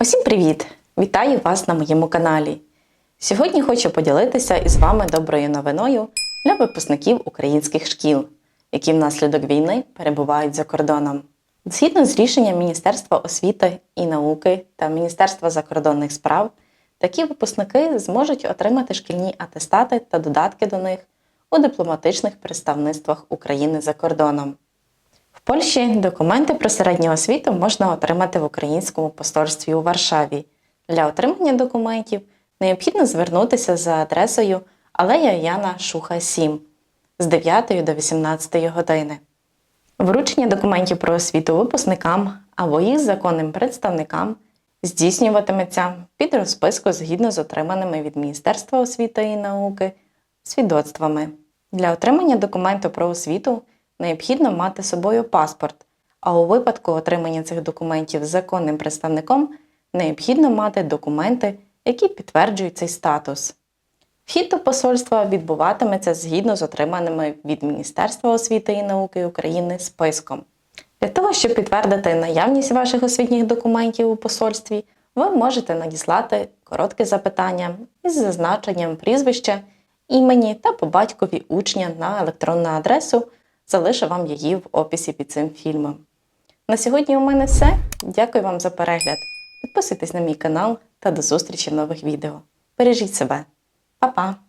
Усім привіт! Вітаю вас на моєму каналі. Сьогодні хочу поділитися із вами доброю новиною для випускників українських шкіл, які внаслідок війни перебувають за кордоном. Згідно з рішенням Міністерства освіти і науки та Міністерства закордонних справ, такі випускники зможуть отримати шкільні атестати та додатки до них у дипломатичних представництвах України за кордоном. Польщі документи про середню освіту можна отримати в українському посольстві у Варшаві. Для отримання документів необхідно звернутися за адресою Алея Яна Шуха 7 з 9 до 18 години. Вручення документів про освіту випускникам або їх законним представникам здійснюватиметься під розписку згідно з отриманими від Міністерства освіти і науки свідоцтвами. Для отримання документу про освіту необхідно мати з собою паспорт, а у випадку отримання цих документів законним представником необхідно мати документи, які підтверджують цей статус. Вхід до посольства відбуватиметься згідно з отриманими від Міністерства освіти і науки України списком. Для того, щоб підтвердити наявність ваших освітніх документів у посольстві, ви можете надіслати коротке запитання із зазначенням прізвища, імені та по батькові учня на електронну адресу. Залишу вам її в описі під цим фільмом. На сьогодні у мене все. Дякую вам за перегляд. Підписуйтесь на мій канал та до зустрічі в нових відео. Бережіть себе. Па-па!